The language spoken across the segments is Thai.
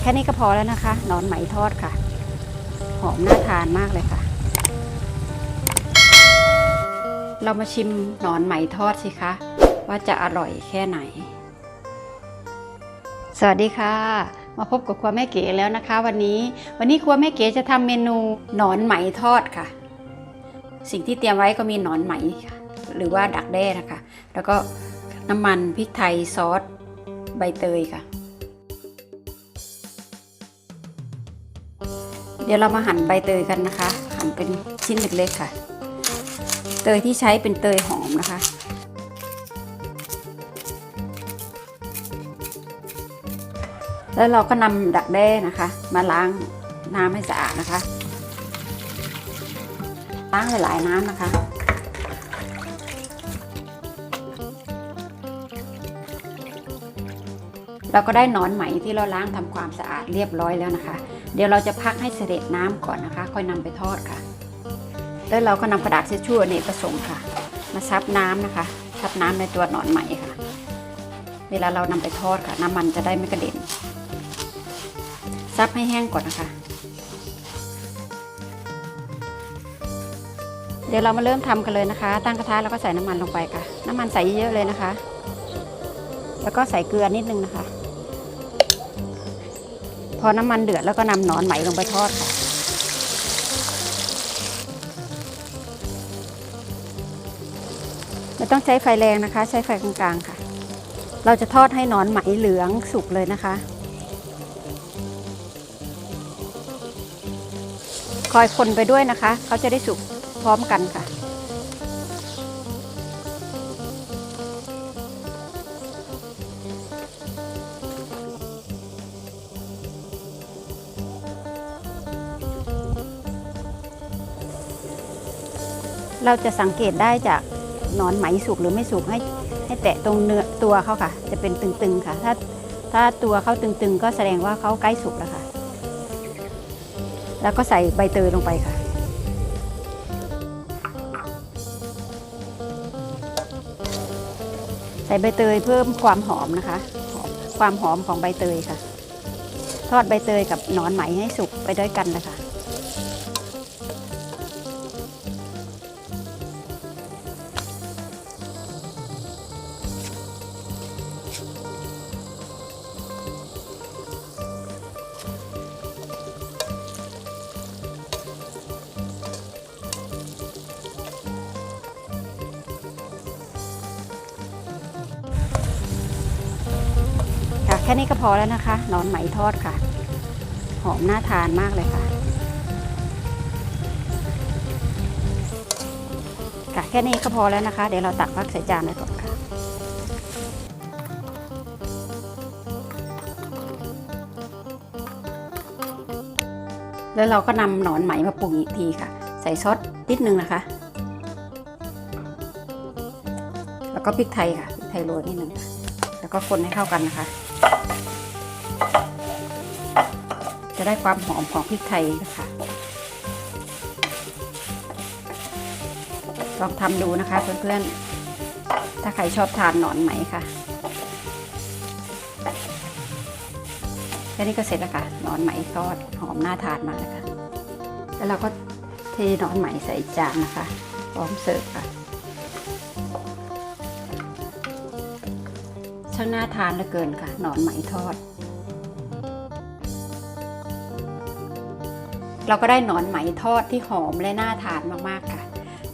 แค่นี้ก็พอแล้วนะคะนอนไหมทอดค่ะ หอมน่าทานมากเลยค่ะ เรามาชิมนอนไหมทอดสิคะ ว่าจะอร่อยแค่ไหน สวัสดีค่ะมาพบกับครัวแม่เก๋แล้วนะคะ วันนี้ วันนี้ครัวแม่เก๋จะทำเมนูหนอนไหมทอดค่ะ สิ่งที่เตรียมไว้ก็มีหนอนไหมค่ะหรือว่าดักแด้นะคะ แล้วก็น้ำมันพริกไทยซอส ใบเตยค่ะ ดี๋ยวเรามาหั่นใบเตยกันนะคะ หั่นเป็นชิ้นเล็กๆค่ะ เตยที่ใช้เป็นเตยหอมนะคะแล้วเราก็นำดักแด้นะคะ มาล้างน้ำให้สะอาดนะคะ ล้างหลายๆน้ำนะคะ เราก็ได้หนอนไหมที่เราล้างทำความสะอาดเรียบร้อยแล้วนะคะ เดี๋ยวเราจะพักให้เสด็จน้ำก่อนนะคะ ค่อยนำไปทอดค่ะ แล้วเราก็นำกระดาษเช็ดชู่อเนกประสงค์ค่ะ มาซับน้ำนะคะซับน้ำในตัวหนอนไหมค่ะ เวลาเรานำไปทอดค่ะ น้ำมันจะได้ไม่กระเด็น ซับให้แห้งก่อนนะคะ เดี๋ยวเรามาเริ่มทำกันเลยนะคะ ตั้งกระทะแล้วก็ใส่น้ำมันลงไปค่ะ น้ำมันใส่เยอะๆเลยนะคะแล้วก็ใส่เกลือนิดนึงนะคะ พอน้ำมันเดือดแล้วก็นำหนอนไหมลงไปทอดค่ะ ไม่ต้องใช้ไฟแรงนะคะ ใช้ไฟกลางๆค่ะ เราจะทอดให้หนอนไหมเหลืองสุกเลยนะคะ คอยคนไปด้วยนะคะ เขาจะได้สุกพร้อมกันค่ะ เราจะสังเกตได้จากนอนไหมสุกหรือไม่สุกให้ให้แตะตรงเนื้อตัวเขาค่ะ จะเป็นตึงๆค่ะ ถ้าถ้าตัวเขาตึงๆ ก็แสดงว่าเขาใกล้สุกแล้วค่ะ แล้วก็ใส่ใบเตยลงไปค่ะ ใส่ใบเตยเพิ่มความหอมนะคะ ความหอมของใบเตยค่ะ ทอดใบเตยกับหนอนไหมให้สุกไปด้วยกันนะคะ ค่ะแค่นี้ก็พอแล้วนะคะหนอนไหมทอดค่ะ หอมน่าทานมากเลยค่ะค่ะแค่นี้ก็พอแล้วนะคะ เดี๋ยวเราตักพักใส่จานไว้ก่อนค่ะแล้วเราก็นำหนอนไหมมาปรุงอีกทีค่ะ ใส่ซอสนิดนึงนะคะ แล้วก็พริกไทยค่ะพริกไทยโรยนิดนึงแล้วก็คนให้เข้ากันนะคะ จะได้ความหอมของพริกไทยนะคะลองทำดูนะคะเพื่อนๆ ถ้าใครชอบทานหนอนไหมค่ะแค่นี้ก็เสร็จแล้วค่ะหนอนไหมทอดหอมน่าทานมากเลยค่ะ แล้วเราก็เทหนอนไหมใส่จานนะคะ พร้อมเสิร์ฟค่ะ ช่างน่าทานเหลือเกินค่ะหนอนไหมทอด เราก็ได้หนอนไหมทอดที่หอมและน่าทานมากๆค่ะ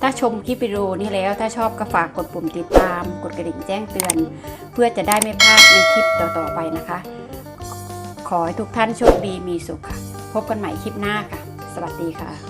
ถ้าชมคลิปวิดีโอนี้แล้วถ้าชอบก็ฝากกดปุ่มติดตาม กดกระดิ่งแจ้งเตือน เพื่อจะได้ไม่พลาดในคลิปต่อๆไปนะคะ ขอให้ทุกท่านโชคดีมีสุขค่ะ พบกันใหม่คลิปหน้าค่ะ สวัสดีค่ะ